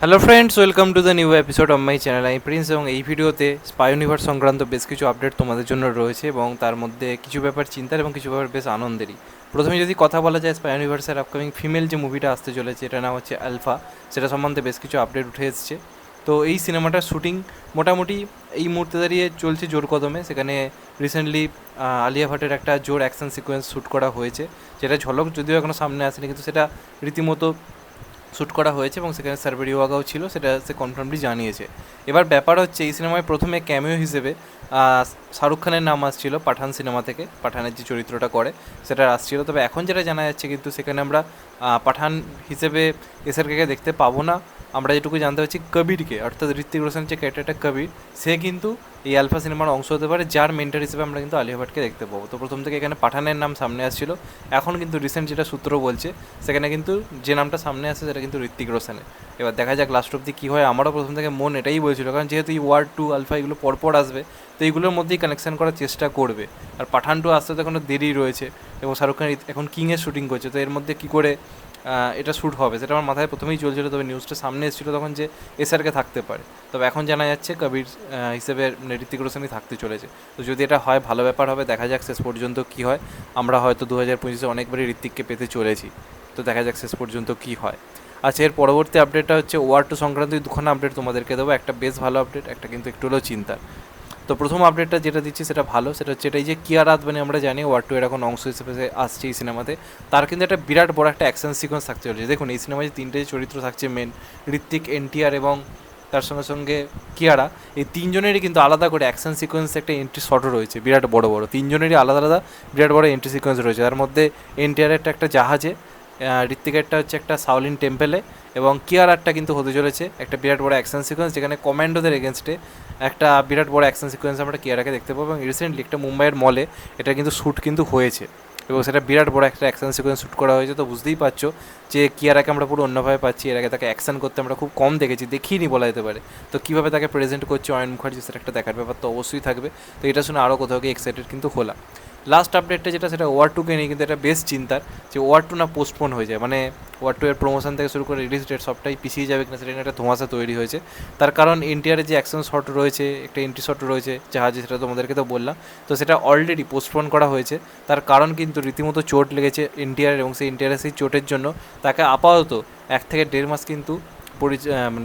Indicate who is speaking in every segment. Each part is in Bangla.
Speaker 1: Hello friends welcome to the new episode of my channel আমি প্রিন্স এবং এই ভিডিওতে স্পাই ইউনিভার্স সংক্রান্ত বেশ কিছু আপডেট তোমাদের জন্য রয়েছে এবং তার মধ্যে কিছু ব্যাপার চিন্তার এবং কিছু ব্যাপার বেশ আনন্দেরই। প্রথমে যদি কথা বলা যায় স্পাই ইউনিভার্সের আপকামিং ফিমেল যে মুভিটা আসতে চলেছে এটা নাম হচ্ছে আলফা সেটা সম্বন্ধে বেশ কিছু আপডেট উঠে এসেছে। তো এই সিনেমাটার শুটিং মোটামুটি এই মুহূর্তে দাঁড়িয়ে চলছে জোর কদমে। সেখানে রিসেন্টলি আলিয়া ভাটের একটা জোর অ্যাকশন সিকোয়েন্স শ্যুট করা হয়েছে, যেটা ঝলক যদিও এখনও সামনে আসেনি, কিন্তু সেটা রীতিমতো শ্যুট করা হয়েছে এবং সেখানে সার্ভেরি ওয়াগাও ছিল, সেটা সে কনফার্মলি জানিয়েছে। এবার ব্যাপার হচ্ছে, এই সিনেমায় প্রথমে ক্যামিও হিসেবে শাহরুখ খানের নাম আসছিল পাঠান সিনেমা থেকে, পাঠানের যে চরিত্রটা করে, সেটা আসছিল। তবে এখন যেটা জানা যাচ্ছে, কিন্তু সেখানে আমরা পাঠান হিসেবে এসআরকে দেখতে পাবো না। আমরা যেটুকু জানতে পারছি কবিরকে, অর্থাৎ ঋত্বিক রোশন যে ক্যারেক্টারটা কবির সে কিন্তু এই আলফা সিনেমার অংশ হতে পারে যার মেন্টার হিসেবে আমরা কিন্তু আলিয়া ভাটকে দেখতে পাবো। তো প্রথম থেকে এখানে পাঠানের নাম সামনে আসছিল। এখন কিন্তু রিসেন্ট যেটা সূত্র বলছে, সেখানে কিন্তু যে নামটা সামনে আসছে সেটা কিন্তু ঋত্বিক রোশনের। এবার দেখা যাক লাস্ট অব্দি কী হয়। আমারও প্রথম থেকে মন এটাই বলছিল, কারণ যেহেতু এই ওয়ার্ড টু আলফা এগুলো পরপর আসবে, তো এইগুলোর মধ্যেই কানেকশন করার চেষ্টা করবে। আর পাঠান টু আসতে তো এখনও দেরি রয়েছে, এবং শাহরুখ খান এখন কিংয়ের শুটিং করছে, তো এর মধ্যে কী করে এটা শ্যুট হবে। সেটা আমার মাথায় প্রথমেই চলছিল, তবে নিউজটা সামনে এসেছিল তখন যে এসআরকে থাকতে পারে। তবে এখন জানা যাচ্ছে কবির হিসেবে ঋতিক রোশনই থাকতে চলেছে। তো যদি এটা হয়, ভালো ব্যাপার হবে, দেখা যাক শেষ পর্যন্ত কী হয়। আমরা হয়তো দু হাজার পঁচিশে অনেকবারই ঋত্বিককে পেতে চলেছি। তো দেখা যাক শেষ পর্যন্ত কী হয়। আচ্ছা এর পরবর্তী আপডেটটা হচ্ছে ওয়ার টু সংক্রান্ত দুখানা আপডেট তোমাদেরকে দেবো। একটা বেশ ভালো আপডেট একটা কিন্তু একটু হলেও চিন্তার। তো প্রথম আপডেটটা যেটা দিচ্ছি সেটা ভালো সেটা হচ্ছে এটাই যে কিয়ার আদবানি আমরা জানি ওয়ার টু এর এখন অংশ হিসেবে আসছে এই সিনেমাতে। তার কিন্তু একটা বিরাট বড় একটা অ্যাকশন সিকোয়েন্স থাকতে চলেছে। দেখুন এই সিনেমায় যে তিনটে চরিত্র থাকছে মেন ঋত্বিক এনটিআর এবং তার সঙ্গে সঙ্গে কিয়ারা এই তিনজনেরই কিন্তু আলাদা করে অ্যাকশন সিকোয়েন্স একটা এন্ট্রি শটও রয়েছে বিরাট বড় বড়। তিনজনেরই আলাদা আলাদা বিরাট বড় এন্ট্রি সিকোয়েন্স রয়েছে। তার মধ্যে এনটিআরেরটা একটা জাহাজে আহ, ঋত্বিকেরটা হচ্ছে একটা সাউলিন টেম্পেলে এবং কিয়ারারটা কিন্তু হতে চলেছে একটা বিরাট বড় অ্যাকশন সিকোয়েন্স যেখানে কমান্ডোদের এগেনস্টে একটা বিরাট বড় অ্যাকশন সিকোয়েন্স আমরা কিয়ারাকে দেখতে পাবো এবং রিসেন্টলি একটা মুম্বাইয়ের মলে এটা কিন্তু শ্যুট কিন্তু হয়েছে এবং সেটা বিরাট বড় একটা অ্যাকশন সিকোয়েন্স শ্যুট করা হয়েছে। তো বুঝতেই পারছ যে কিয়ারাকে আমরা পুরো অন্যভাবে পাচ্ছি, এর আগে তাকে অ্যাকশন করতে আমরা খুব কম দেখেছি দেখিনি বলা যেতে পারে। তো কীভাবে তাকে প্রেজেন্ট করছে অয়ন মুখার্জি সেটা একটা দেখার ব্যাপার তো অবশ্যই থাকবে। তো এটা শুনে আরও কোথাও গিয়ে এক্সাইটেড কিন্তু হলাম। লাস্ট আপডেটটা যেটা, সেটা ওয়ার টুকে নিয়ে কিন্তু এটা বেশ চিন্তার, যে ওয়ার টু না পোস্টপোন হয়ে যায়। মানে ওয়ার টু এর প্রমোশন থেকে শুরু করে রিলিজ ডেট সবটাই পিছিয়ে যাবে কিনা, সেটা একটা ধোঁয়াশা তৈরি হয়েছে। তার কারণ এনটিআরের যে অ্যাকশন শট রয়েছে, একটা এন্ট্রি শট রয়েছে, জাহাজে, সেটা তোমাদেরকে তো বললাম, তো সেটা অলরেডি পোস্টপোন করা হয়েছে। তার কারণ কিন্তু রীতিমতো চোট লেগেছে এনটিআর এবং সেই এনটিআরের সেই চোটের জন্য। তাকে আপাতত এক থেকে দেড় মাস কিন্তু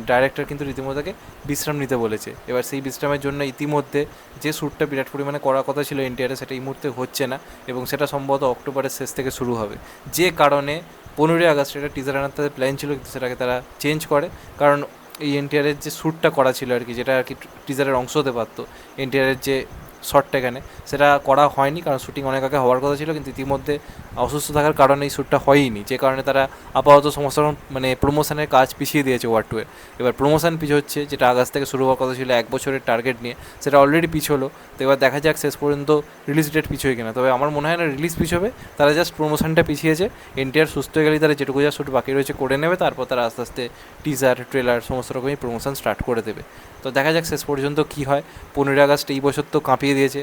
Speaker 1: ডাইরেক্টর কিন্তু রীতিমতো তাকে বিশ্রাম নিতে বলেছে। এবার সেই বিশ্রামের জন্য ইতিমধ্যে যে শ্যুটটা বিরাট পরিমাণে করার কথা ছিল এনটিআরে সেটা এই মুহূর্তে হচ্ছে না এবং সেটা সম্ভবত অক্টোবরের শেষ থেকে শুরু হবে। যে কারণে পনেরোই আগস্ট এটা টিজার আনার তাদের প্ল্যান ছিল কিন্তু সেটাকে তারা চেঞ্জ করে। কারণ এই এনটিআরের যে শ্যুটটা করা ছিল আর কি, যেটা আর কি টিজারের অংশ হতে পারতো এনটিআরের যে শটটা এখানে। সেটা করা হয়নি, কারণ শুটিং অনেক আগে হওয়ার কথা ছিল, কিন্তু ইতিমধ্যে অসুস্থ থাকার কারণে এই শ্যুটটা হয়নি যে কারণে তারা আপাতত সমস্ত মানে প্রমোশনের কাজ পিছিয়ে দিয়েছে ওয়ার টু এর এবার প্রমোশন পিছ হচ্ছে, যেটা আগস্ট থেকে শুরু হওয়ার কথা ছিল, এক বছরের টার্গেট নিয়ে। সেটা অলরেডি পিছোলো তো এবার দেখা যাক শেষ পর্যন্ত রিলিজ ডেট পিছোয় কিনা। তবে আমার মনে হয় না রিলিজ পিছোবে তারা জাস্ট প্রমোশনটা পিছিয়েছে। এনটিআর সুস্থ হয়ে গেলেই তারা যেটুকু যা শ্যুট বাকি রয়েছে করে নেবে, তারপর তারা আস্তে আস্তে টিজার ট্রেলার সমস্ত রকমই প্রমোশন স্টার্ট করে দেবে। তো দেখা যাক শেষ পর্যন্ত কী হয়। পনেরোই আগস্ট এই বছর তো কাঁপিয়ে দিয়েছে।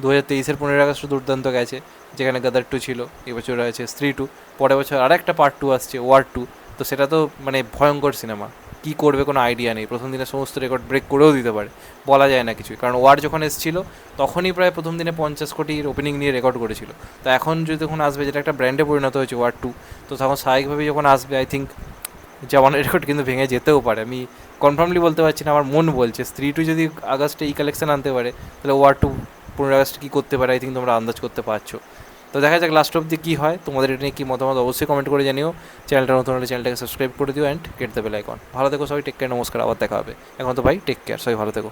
Speaker 1: দু হাজার তেইশের পনেরো আগস্ট দুর্দান্ত গেছে, যেখানে গাদার টু ছিল, এবছর রয়েছে স্ত্রী টু পরের বছর আর একটা পার্ট টু আসছে ওয়ার টু তো সেটা তো মানে ভয়ঙ্কর সিনেমা। কী করবে কোনো আইডিয়া নেই। প্রথম দিনে সমস্ত রেকর্ড ব্রেক করেও দিতে পারে। বলা যায় না কিছুই কারণ ওয়ার যখন এসেছিল, তখনই প্রায় প্রথম দিনে পঞ্চাশ কোটির ওপেনিং নিয়ে রেকর্ড করেছিল। তো এখন যদি তখন আসবে, যেটা একটা ব্র্যান্ডে পরিণত হয়েছে ওয়ার টু তো তখন স্বাভাবিকভাবেই যখন আসবে আই থিঙ্ক জামানের রেকর্ড কিন্তু ভেঙে যেতেও পারে। আমি কনফার্মলি বলতে পারছি না, আমার মন বলছে। স্ত্রী টু যদি আগস্টে এই কালেকশন আনতে পারে, তাহলে ওয়ার টু পনেরো আগস্ট কী করতে পারে? আই থিঙ্ক তোমরা আন্দাজ করতে পারছ। তো দেখা যাক লাস্ট অব্দি কী হয়। তোমাদের এটা নিয়ে কী মতামত অবশ্যই কমেন্ট করে জানিও। চ্যানেলটা নতুন হলে চ্যানেলটাকে সাবস্ক্রাইব করে দিও অ্যান্ড কেটে দেবে লাইকন ভালো থেকো সবাই টেক কেয়ার নমস্কার, আবার দেখা হবে। এখন তো ভাই টেক কেয়ার সবাই ভালো থেকো।